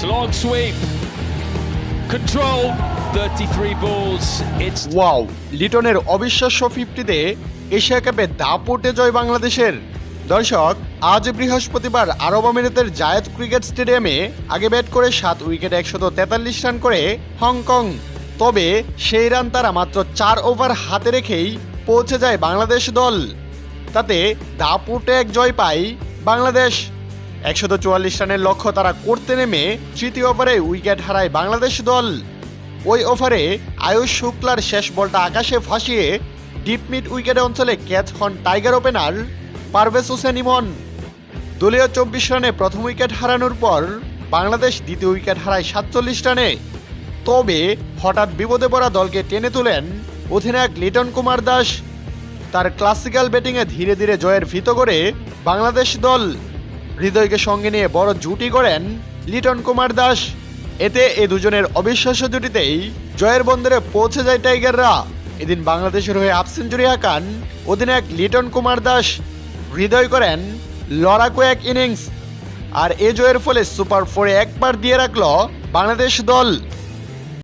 A long sweep. Control. 33 balls. It's wow লিটনের অবিশ্বাস্য ফিফটিতে Asia কাপে দাপটে জয় বাংলাদেশের দর্শক, আজ বৃহস্পতিবার আরব আমিরাতের জায়েদ ক্রিকেট স্টেডিয়ামে আগে ব্যাট করে সাত উইকেট একশত তেতাল্লিশ রান করে হংকং তবে সেই রান তারা মাত্র চার ওভার হাতে রেখেই পৌঁছে যায় বাংলাদেশ দল তাতে দাপুটে এক জয় পায় বাংলাদেশ একশত চুয়াল্লিশ রানের লক্ষ্য তারা করতে নেমে তৃতীয় ওভারে উইকেট হারায় বাংলাদেশ দল। ওই ওভারে আয়ুষ শুক্লার শেষ বলটা আকাশে ফাঁসিয়ে ডিপ মিড উইকেট অঞ্চলে ক্যাচ হন টাইগার ওপেনার পারভেজ হোসেন ইমন। দলীয় চব্বিশ রানে প্রথম উইকেট হারানোর পর বাংলাদেশ দ্বিতীয় উইকেট হারায় সাতচল্লিশ রানে। তবে হঠাৎ বিপদে পড়া দলকে টেনে তোলেন অধিনায়ক লিটন কুমার দাস। তার ক্লাসিক্যাল ব্যাটিংয়ে ধীরে ধীরে জয়ের ভিত করে বাংলাদেশ দল। হৃদয়কে সঙ্গে নিয়ে বড় জুটি করেন লিটন কুমার দাস। এতে এ দুজনের অবিশ্বাস্য জুটিতেই জয়ের বন্দরে পৌঁছে যায় টাইগাররা। এদিন বাংলাদেশের হয়ে হাফ সেঞ্চুরি হাঁকান অধিনায়ক লিটন কুমার দাস। হৃদয় করেন লড়াকু এক ইনিংস। আর এ জয়ের ফলে সুপার ফোরে একবার দিয়ে রাখল বাংলাদেশ দল।